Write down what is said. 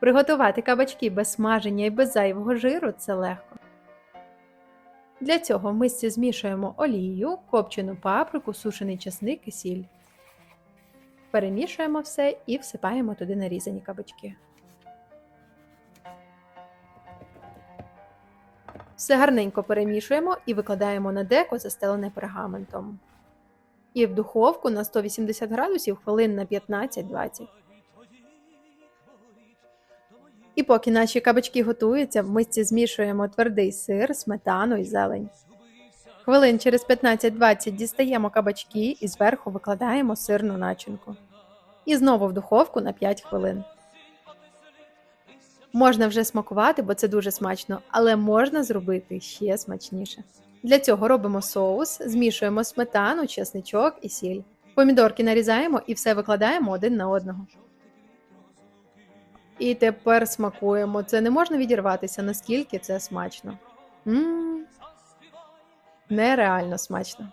Приготувати кабачки без смаження і без зайвого жиру це легко. Для цього в мисці змішуємо олію, копчену паприку, сушений часник і сіль. Перемішуємо все і всипаємо туди нарізані кабачки. Все гарненько перемішуємо і викладаємо на деко, застелене пергаментом. І в духовку на 180 градусів хвилин на 15-20. І поки наші кабачки готуються, в мисці змішуємо твердий сир, сметану і зелень. Хвилин через 15-20 дістаємо кабачки і зверху викладаємо сирну начинку. І знову в духовку на 5 хвилин. Можна вже смакувати, бо це дуже смачно, але можна зробити ще смачніше. Для цього робимо соус, змішуємо сметану, чесничок і сіль. Помідорки нарізаємо і все викладаємо один на одного. І тепер смакуємо. Це не можна відірватися, наскільки це смачно. М, Нереально смачно.